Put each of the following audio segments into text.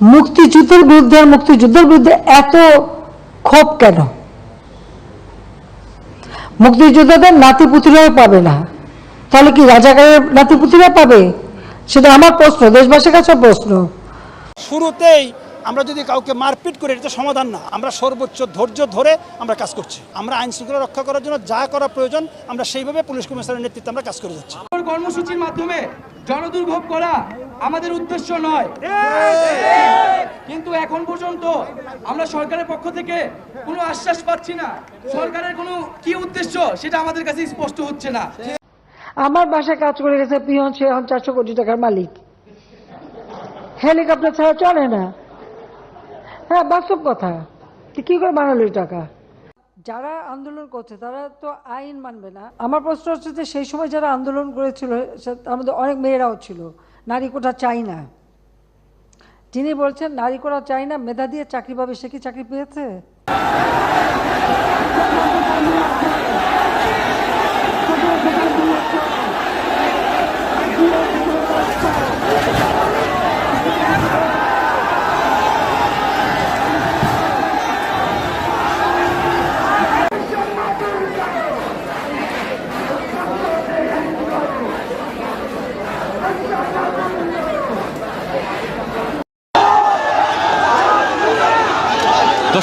মুক্তিযুদ্ধের বিরুদ্ধে আর মুক্তিযুদ্ধের বিরুদ্ধে এত ক্ষোভ কেন? মুক্তিযোদ্ধাদের নাতিপুতিরাও পাবে না। তাহলে কি রাজাকারের নাতিপুতিরা পাবে? সেটা আমার প্রশ্ন দেশবাসীর কাছে প্রশ্ন। শুরুতেই আমরা যদি কাউকে মারপিট করি এটা সমাধান না। আমরা সর্বোচ্চ ধৈর্য ধরে আমরা কাজ করছি। আমরা আইন শৃঙ্খলা রক্ষা করার জন্য যা করা প্রয়োজন আমরা সেইভাবে পুলিশ কমিশনারের নেতৃত্বে আমরা কাজ করে যাচ্ছি। কর্মসূচির মাধ্যমে জনদুর্ভোগ করা আমাদের উদ্দেশ্য নয়। কিন্তু এখন পর্যন্ত আমরা সরকারের পক্ষ থেকে কোনো আশ্বাস পাচ্ছি না। সরকারের কোনো কি উদ্দেশ্য সেটা আমাদের কাছে স্পষ্ট হচ্ছে না। আমার বাসায় কাজ করে গেছে পিয়ন সে এখন চারশো কোটি টাকার মালিক। হেলিকপ্টার ছাড়া চলে না। হ্যাঁ বাস্তব কথা। কি করে বানালো এই টাকা? যারা আন্দোলন করছে তারা তো আইন মানবে না। আমার প্রশ্ন হচ্ছে যে সেই সময় যারা আন্দোলন করেছিল তার মধ্যে অনেক মেয়েরাও ছিল। নারী কোটা চাই না। যিনি বলছেন, নারী কোটা চাই না, মেধা দিয়ে চাকরি পাবে, সে কি চাকরি পেয়েছে?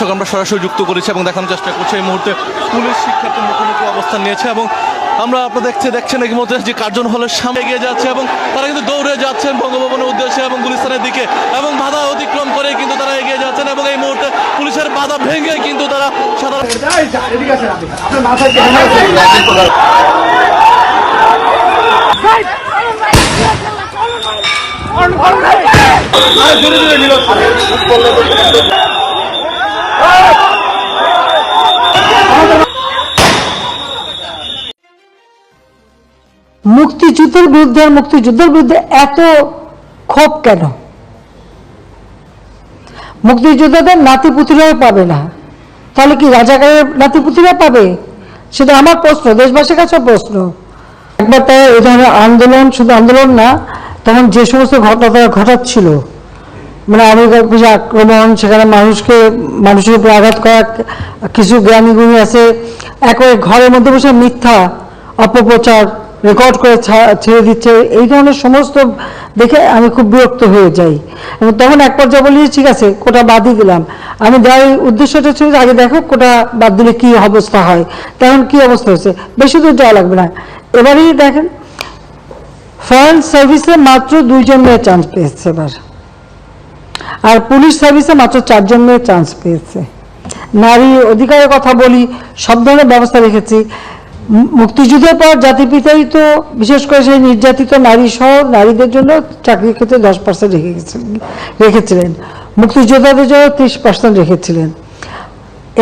দর্শক আমরা সরাসরি যুক্ত করেছি এবং দেখানোর চেষ্টা করছি এই মুহূর্তে পুলিশ শিক্ষার্থীর মুখোমুখি অবস্থান নিয়েছে এবং আমরা আপনারা দেখছে দেখছেন এই মুহূর্তে যে কার্জন হলের সামনে এগিয়ে যাচ্ছে এবং তারা কিন্তু দৌড়ে যাচ্ছেন বঙ্গভবনের উদ্দেশ্যে এবং গুলিস্তানের দিকে এবং বাধা অতিক্রম করে কিন্তু তারা এগিয়ে যাচ্ছেন এবং এই মুহূর্তে পুলিশের বাধা ভেঙে কিন্তু তারা সাধারণ মুক্তিযুদ্ধের বিরুদ্ধে আর মুক্তিযুদ্ধের বিরুদ্ধে এত ক্ষোভ কেন? মুক্তিযোদ্ধাদের নাতিপুতিরাও পাবে না। তাহলে কি রাজাকারের নাতিপুতিরা পাবে? সেটা আমার প্রশ্ন, দেশবাসীর কাছে প্রশ্ন। একবার তারা এই ধরনের আন্দোলন, শুধু আন্দোলন না, তখন যে সমস্ত ঘটনা তারা ঘটাচ্ছিল মানে আমেরিকার কিছু আক্রমণ, সেখানে মানুষকে, মানুষের উপর আঘাত করা, কিছু জ্ঞানী গুণী আছে, একবারে ঘরের মধ্যে বসে মিথ্যা অপপ্রচার রেকর্ড করে ছেড়ে দিচ্ছে, এই ধরনের সমস্ত দেখে আমি খুব বিরক্ত হয়ে যাই। এবং তখন এক পর্যায়ে বলি, ঠিক আছে, কোটা বাদই দিলাম। আমি দেওয়ার উদ্দেশ্যটা ছিল আগে দেখো কোটা বাদ দিলে কী অবস্থা হয় তখন কি অবস্থা হয়েছে, বেশি দূর যাওয়া লাগবে না। এবারেই দেখেন ফরেন সার্ভিসে মাত্র দুইজন মেয়ে চান্স পেয়েছে এবার। আর পুলিশ সার্ভিসে মাত্র চারজন মেয়ে চান্স পেয়েছে। নারী অধিকারের কথা বলি, সব ধরনের ব্যবস্থা রেখেছি। মুক্তিযুদ্ধের পর জাতিপিতাই তো বিশেষ করে সেই নির্যাতিত নারী সহ নারীদের জন্য চাকরির ক্ষেত্রে দশ পার্সেন্ট রেখে গেছিলেন, রেখেছিলেন। মুক্তিযোদ্ধাদের জন্য ত্রিশ পার্সেন্ট রেখেছিলেন।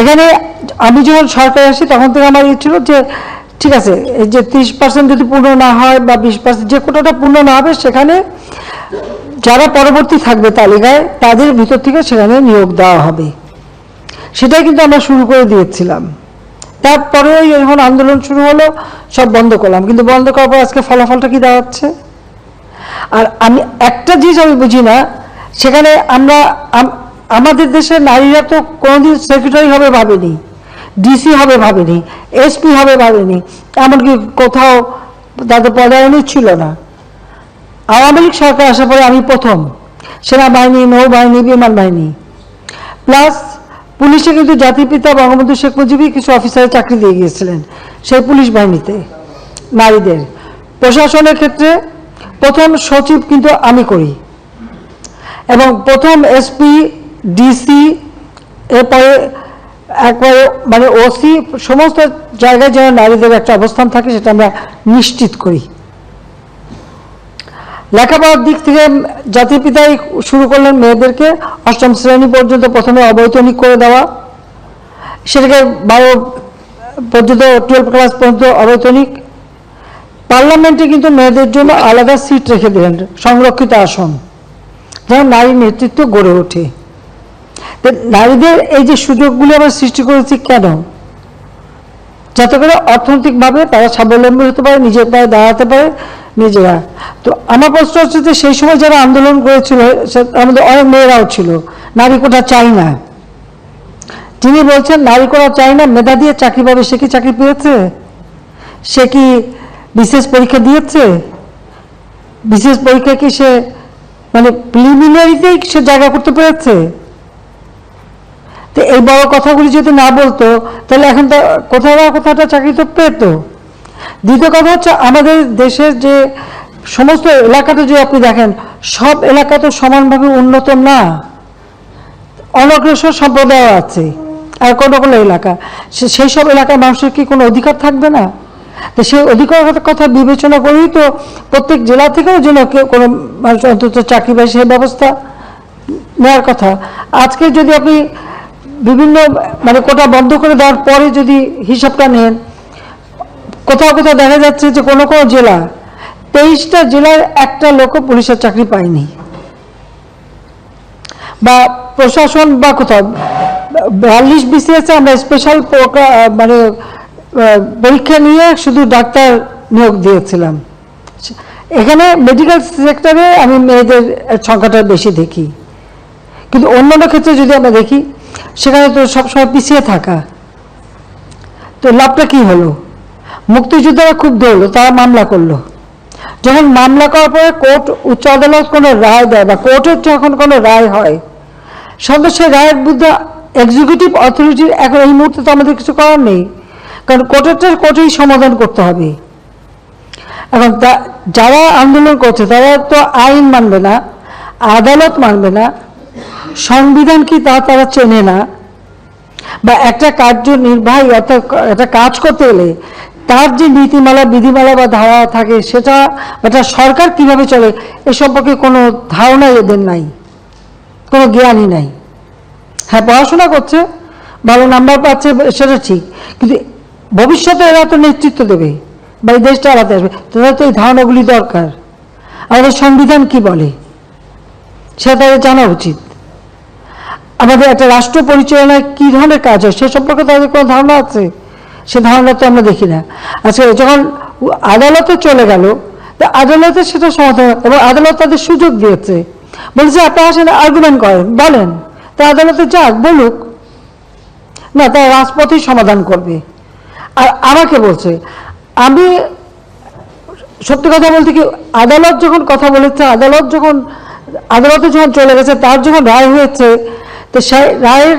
এখানে আমি যখন সরকারে আসি, তখন থেকে আমার ইয়ে ছিল যে, ঠিক আছে, এই যে ত্রিশ পার্সেন্ট যদি পূর্ণ না হয় বা বিশ পার্সেন্ট যে কোটাটা পূর্ণ না হবে, সেখানে যারা পরবর্তী থাকবে তালিকায়, তাদের ভিতর থেকে সেখানে নিয়োগ দেওয়া হবে। সেটাই কিন্তু আমরা শুরু করে দিয়েছিলাম। তারপরেও যখন আন্দোলন শুরু হলো, সব বন্ধ করলাম। কিন্তু বন্ধ করার পর আজকে ফলাফলটা কি দাঁড়াচ্ছে আর আমি একটা জিনিস আমি বুঝি না, সেখানে আমরা আমাদের দেশের নারীরা তো কোনোদিন সেক্রেটারি হবে ভাবেনি ডিসি হবে ভাবেনি এসপি হবে ভাবেনি, এমনকি কোথাও তাদের পদায়নই ছিল না। আওয়ামী লীগ সরকার আসার পরে আমি প্রথম। সেনাবাহিনী, নৌবাহিনী, বিমান বাহিনী। প্লাস পুলিশে কিন্তু জাতির পিতা বঙ্গবন্ধু শেখ মুজিবই কিছু অফিসারের চাকরি দিয়ে গিয়েছিলেন সেই পুলিশ বাহিনীতে, নারীদের। প্রশাসনের ক্ষেত্রে প্রথম সচিব কিন্তু আমি করি। এবং প্রথম এসপি ডিসি এরপরে একবারে মানে ওসি সমস্ত জায়গায় যেন নারীদের একটা অবস্থান থাকে সেটা আমরা নিশ্চিত করি। লেখাপড়ার দিক থেকে জাতির পিতাই শুরু করলেন মেয়েদেরকে অষ্টম শ্রেণি পর্যন্ত প্রথমে অবৈতনিক করে দেওয়া। সেটাকে বারো পর্যন্ত টুয়েলভ ক্লাস পর্যন্ত অবৈতনিক। পার্লামেন্টে কিন্তু মেয়েদের জন্য আলাদা সিট রেখে দিলেন, সংরক্ষিত আসন, যেন নারী নেতৃত্ব গড়ে ওঠে। নারীদের এই যে সুযোগগুলি আমরা সৃষ্টি করেছি কেন? যাতে করে অর্থনৈতিকভাবে তারা স্বাবলম্বী হতে পারে, নিজের পায়ে দাঁড়াতে পারে নিজেরা। তো আমার প্রশ্ন হচ্ছে যে সেই সময় যারা আন্দোলন করেছিল আমাদের অনেক মেয়েরাও ছিল, নারী কোটা চাই না। তিনি বলছেন, নারী কোটা চাই না, মেধা দিয়ে চাকরি পাবে, সে কি চাকরি পেয়েছে? সে কি বিশেষ পরীক্ষা দিয়েছে? বিশেষ পরীক্ষা কি সে মানে প্রিলিমিনারিতেই সে জায়গা করতে পেরেছে? তো এই বড় কথাগুলি যদি না বলতো, তাহলে এখন তো কোথাও কোথাও চাকরি তো পেত। দ্বিতীয় কথা হচ্ছে আমাদের দেশের যে সমস্ত এলাকাতে যদি আপনি দেখেন, সব এলাকা তো সমানভাবে উন্নত না। অনগ্রসর সম্প্রদায় আছে, আর কোনো কোনো এলাকা। সেই সব এলাকার মানুষের কি কোনো অধিকার থাকবে না? তো সেই অধিকারের কথা বিবেচনা করেই তো প্রত্যেক জেলা থেকেও যেন কেউ কোনো মানুষ অন্তত চাকরি পায়, সেই ব্যবস্থা নেওয়ার কথা। আজকে যদি আপনি বিভিন্ন মানে কোটা বন্ধ করে দেওয়ার পরে যদি হিসাবটা নেন কোথাও কোথাও দেখা যাচ্ছে যে কোনো কোনো জেলা, তেইশটা জেলার একটা লোকও পুলিশের চাকরি পায়নি। বা প্রশাসন বা কোথাও, বিয়াল্লিশ বিসিএসে আমরা স্পেশাল মানে পরীক্ষা নিয়ে শুধু ডাক্তার নিয়োগ দিয়েছিলাম। এখানে মেডিকেল সেক্টরে আমি মেয়েদের সংখ্যাটা বেশি দেখি। কিন্তু অন্যান্য ক্ষেত্রে যদি আমরা দেখি, সেখানে তো সবসময় পিছিয়ে থাকা। তো লাভটা কি হলো? মুক্তিযোদ্ধারা খুব দৌড়লো তারা মামলা করল। যখন মামলা করার পরে কোর্ট উচ্চ আদালত কোনো রায় দেয় বা কোর্টের যখন কোনো রায় হয় সঙ্গে সে রায়ের বিরুদ্ধে এক্সিকিউটিভ অথরিটির এখন এই মুহূর্তে তো আমাদের কিছু করার নেই, কারণ কোর্টেরটা কোর্টেই সমাধান করতে হবে। এখন তা- যারা আন্দোলন করছে, তারা তো আইন মানবে না, আদালত মানবে না, সংবিধান কি তা তারা চেনে না, বা একটা কার্যনির্বাহী অর্থাৎ একটা কাজ করতে গেলে তার যে নীতিমালা, বিধিমালা বা ধারা থাকে, সেটা একটা সরকার কীভাবে চলে, এ সম্পর্কে কোনো ধারণা এদের নাই, কোনো জ্ঞানই নাই। হ্যাঁ পড়াশোনা করছে, ভালো নাম্বার পাচ্ছে, সেটা ঠিক, কিন্তু ভবিষ্যতে এরা তো নেতৃত্ব দেবে, বা এই দেশটা চালাতে আসবে, তাদের তো এই ধারণাগুলি দরকার। আমাদের সংবিধান কি বলে, সেটা তাদের জানা উচিত। আমাদের একটা রাষ্ট্র পরিচালনায় কী ধরনের কাজ হয়, সে সম্পর্কে তাদের কোনো ধারণা আছে? সে ধারণা তো আমরা দেখি না। আচ্ছা যখন আদালতে চলে গেল, তা আদালতে সেটা সমাধান এবং আদালত তাদের সুযোগ দিয়েছে। বলছে আপনারা আসেন আর্গুমেন্ট করেন, বলেন। তা আদালতে যাক, বলুক। না তারা রাজপথেই সমাধান করবে। আর আমাকে বলছে, আমি সত্যি কথা বলতে কি, আদালত যখন কথা বলেছে, আদালত যখন, আদালতে যখন চলে গেছে, তার যখন রায় হয়েছে, তো সেই রায়ের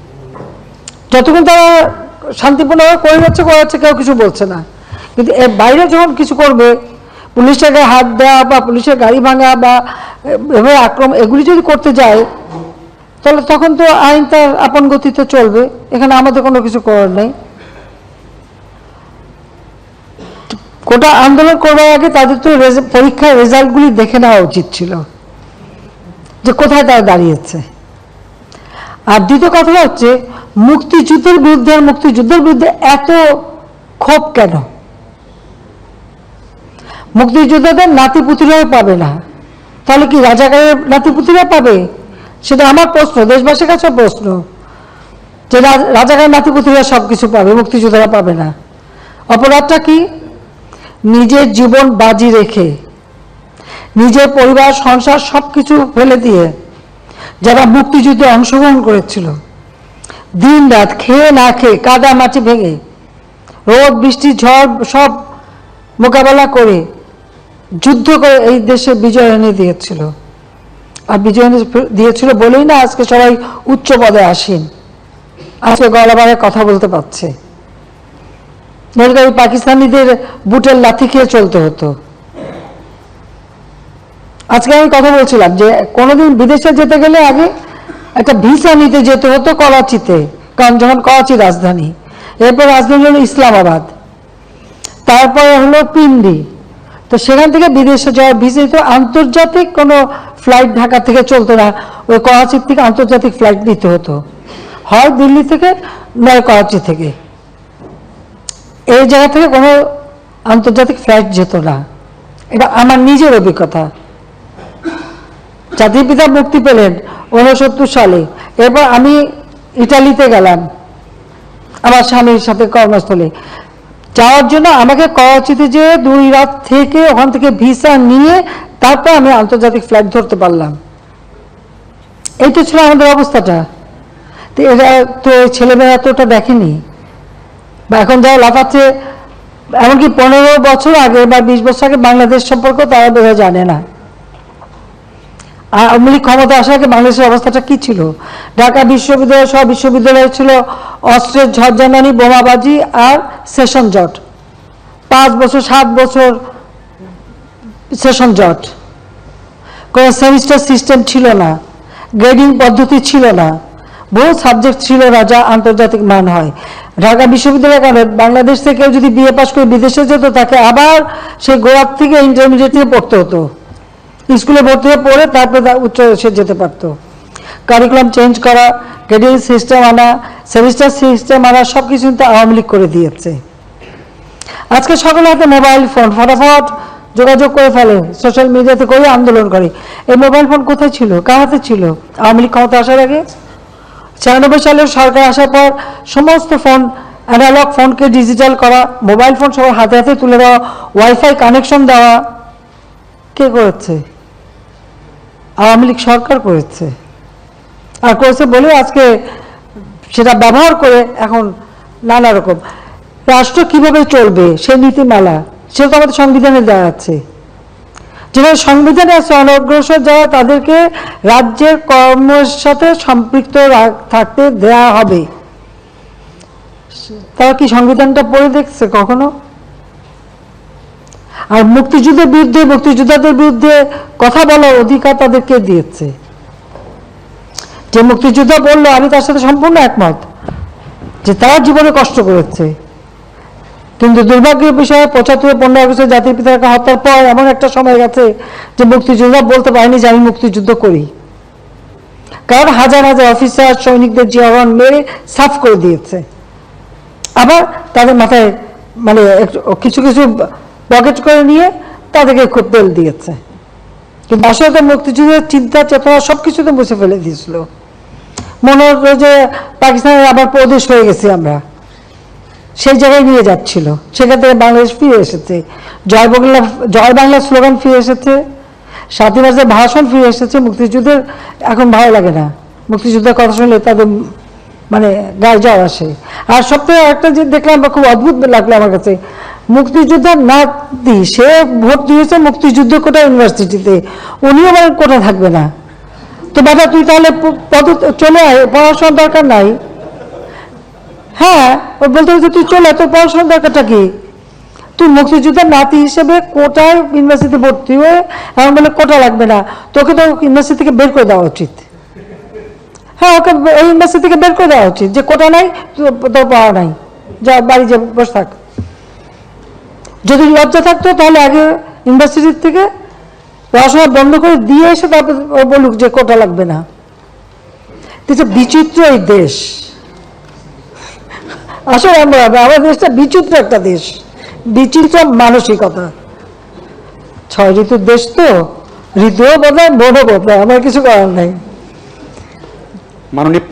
যতক্ষণ তারা শান্তিপূর্ণভাবে করে যাচ্ছে করে যাচ্ছে, কেউ কিছু বলছে না। কিন্তু এর বাইরে যখন কিছু করবে, পুলিশের গায়ে হাত দেওয়া বা পুলিশের গাড়ি ভাঙা বা এভাবে আক্রমণ, এগুলি যদি করতে যায়, তাহলে তখন তো আইন তার আপন গতিতে চলবে। এখানে আমাদের কোনো কিছু করার নেই। কোটা আন্দোলন করবার আগে তাদের তো পরীক্ষার রেজাল্টগুলি দেখে নেওয়া উচিত ছিল। যে কোথায় তারা দাঁড়িয়েছে। আর দ্বিতীয় কথা হচ্ছে, মুক্তিযুদ্ধের বিরুদ্ধে আর মুক্তিযুদ্ধের বিরুদ্ধে এত ক্ষোভ কেন? মুক্তিযোদ্ধাদের নাতিপুতিরাও পাবে না। তাহলে কি রাজাকারের নাতিপুতিরা পাবে? সেটা আমার প্রশ্ন, দেশবাসীর কাছে প্রশ্ন। যে রাজাকার নাতিপুতিরা সব কিছু পাবে, মুক্তিযোদ্ধারা পাবে না। অপরাধটা কি? নিজের জীবন বাজি রেখে, নিজের পরিবার, সংসার সব কিছু ফেলে দিয়ে যারা মুক্তিযুদ্ধে অংশগ্রহণ করেছিল। দিন রাত খেয়ে না খেয়ে কাদা মাটি ভেঙে রোদ, বৃষ্টি, ঝড় সব মোকাবেলা করে যুদ্ধ করে এই দেশে বিজয় এনে দিয়েছিল। আর বিজয় এনে দিয়েছিল বলেই না আজকে সবাই উচ্চ পদে আসেন। আজকে গলাবারে কথা বলতে পারছে। পাকিস্তানিদের বুটের লাথি খেয়ে চলতে হতো। আজকে আমি কথা বলছিলাম যে কোনোদিন বিদেশে যেতে গেলে আগে একটা ভিসা নিতে যেতে হতো করাচিতে, কারণ যখন করাচি রাজধানী, এরপর রাজধানী হলো ইসলামাবাদ, তারপরে হলো পিন্ডি। তো সেখান থেকে বিদেশে যাওয়ার ভিসা তো আন্তর্জাতিক কোনো ফ্লাইট ঢাকা থেকে চলতো না, ওই করাচির থেকে আন্তর্জাতিক ফ্লাইট নিতে হতো। হয় দিল্লি থেকে, নয় করাচি থেকে। এই জায়গা থেকে কোনো আন্তর্জাতিক ফ্লাইট যেত না। এটা আমার নিজের অভিজ্ঞতা। জাতির পিতা মুক্তি পেলেন ঊনসত্তর সালে। এরপর আমি ইটালিতে গেলাম, আমার স্বামীর সাথে কর্মস্থলে। যাওয়ার জন্য আমাকে করাচিতে যে দুই রাত থেকে ওখান থেকে ভিসা নিয়ে তারপর আমি আন্তর্জাতিক ফ্লাইট ধরতে পারলাম। এই তো ছিল আমাদের অবস্থাটা। তো এরা, তো ছেলেমেয়েরা তো ওটা দেখেনি। বা এখন যারা লাফাচ্ছে, এমনকি পনেরো বছর আগে বা বিশ বছর আগে বাংলাদেশ সম্পর্কে তারা বোঝা জানে না। আওয়ামী লীগ ক্ষমতা আসার আগে বাংলাদেশের অবস্থাটা কি ছিল? ঢাকা বিশ্ববিদ্যালয় সব বিশ্ববিদ্যালয়ে ছিল অস্ত্রের ঝড়জানানি বোমাবাজি আর সেশন জট। পাঁচ বছর, সাত বছর সেশন জট। কোনো সেমিস্টার সিস্টেম ছিল না। গ্রেডিং পদ্ধতি ছিল না। বহু সাবজেক্ট ছিল না যা আন্তর্জাতিক মান হয়। ঢাকা বিশ্ববিদ্যালয় কারণে বাংলাদেশ থেকে যদি বিএ পাস করে বিদেশে যেত, তাকে আবার সেই গোড়ার থেকে ইন্টারমিডিয়েট থেকে পড়তে হতো। স্কুলে ভর্তি হয়ে পড়ে তারপরে উচ্চ সে যেতে পারতো। কারিকুলাম চেঞ্জ করা গ্রেডিং সিস্টেম আনা সেমিস্টার সিস্টেম আনা সব কিছু কিন্তু আওয়ামী লীগ করে দিয়েছে। আজকে সকলে হাতে মোবাইল ফোন ফটাফট যোগাযোগ করে ফেলে সোশ্যাল মিডিয়াতে করে আন্দোলন করে। এই মোবাইল ফোন কোথায় ছিল? কার হাতে ছিল? আওয়ামী লীগ ক্ষমতা আসার আগে? ছিয়ানব্বই সালের সরকার আসার পর সমস্ত ফোন অ্যানালগ ফোনকে ডিজিটাল করা মোবাইল ফোন সবার হাতে হাতে তুলে দেওয়া ওয়াইফাই কানেকশন দেওয়া, কে করেছে? আওয়ামী লীগ সরকার করেছে। আর করেছে বলে আজকে সেটা ব্যবহার করে এখন নানা রকম। রাষ্ট্র কীভাবে চলবে? সেই নীতিমালা, সেটা তো আমাদের সংবিধানে দেওয়া আছে। যেখানে সংবিধানে আছে, অনগ্রসর যারা, তাদেরকে রাজ্যের কর্মের সাথে সম্পৃক্ত থাকতে দেয়া হবে। তারা কি সংবিধানটা পড়ে দেখছে কখনো? আর মুক্তিযুদ্ধের বিরুদ্ধে, মুক্তিযোদ্ধাদের বিরুদ্ধে কথা বলার অধিকার তাদেরকে দিয়েছে? যে মুক্তিযোদ্ধা বলল, আমি তার সাথে সম্পূর্ণ একমত যে তারা জীবনে কষ্ট করেছে। কিন্তু দুর্ভাগ্যের বিষয়ে পঁচাত্তর পনেরো আগস্টে জাতির পিতাকে হত্যার পর এমন একটা সময় গেছে যে মুক্তিযোদ্ধা বলতে পারেনি যে আমি মুক্তিযুদ্ধ করি। কারণ হাজার হাজার অফিসার, সৈনিকদের জীবন মেরে সাফ করে দিয়েছে। আবার তাদের মাথায় মানে কিছু কিছু পকেট করে নিয়ে তাদেরকে খুব তেল দিয়েছে। কিন্তু আসলে তো মুক্তিযুদ্ধের চিন্তা, চেতনা সব কিছুতে মুছে ফেলে দিয়েছিল। মনে হতো যে পাকিস্তানের আবার প্রদেশ হয়ে গেছি আমরা। সেই জায়গায় নিয়ে যাচ্ছিল। সেখান থেকে বাংলাদেশ ফিরে এসেছে। জয় বাংলা জয় বাংলা স্লোগান ফিরে এসেছে। স্বাধীনতার ভাষণ ফিরে এসেছে মুক্তিযুদ্ধের। এখন ভালো লাগে না। মুক্তিযুদ্ধের কথা শুনলে তাদের মানে গায়ে জ্বর আসে। আর সবথেকে একটা যে দেখলাম খুব অদ্ভুত লাগল আমার কাছে মুক্তিযোদ্ধার নাতি, সে ভোট দিয়েছে মুক্তিযুদ্ধ কোটা ইউনিভার্সিটিতে। উনিও মানে কোটা থাকবে না। তো বাবা, তুই তাহলে পদ, চলে আয়, পড়াশোনার দরকার নাই। হ্যাঁ ও বলতে হচ্ছে তুই চলে তোর পড়াশোনার দরকারটা কি? তুই মুক্তিযোদ্ধার নাতি হিসেবে কোটায় ইউনিভার্সিটি ভর্তি হয়ে এমন বলে কোটা লাগবে না। তোকে তো ইউনিভার্সিটি থেকে বের করে দেওয়া উচিত। হ্যাঁ ওকে ইউনিভার্সিটি থেকে বের করে দেওয়া উচিত যে কোটা নাই তোর পড়া নাই। যা, বাড়ি যে, বসে থাক। যদি লজ্জা থাকতো, তাহলে আগে ইউনিভার্সিটির থেকে পড়াশোনা বন্ধ করে দিয়ে এসে তারপর বলুক যে কোটা লাগবে না। এটা বিচিত্র এই দেশ। আসলে আমরা, আমাদের দেশটা বিচিত্র একটা দেশ। বিচিত্র মানসিকতা। ছয় ঋতুর দেশ তো, ঋতুও বড় বোধ হয় আমার কিছু করার নাই। মাননীয়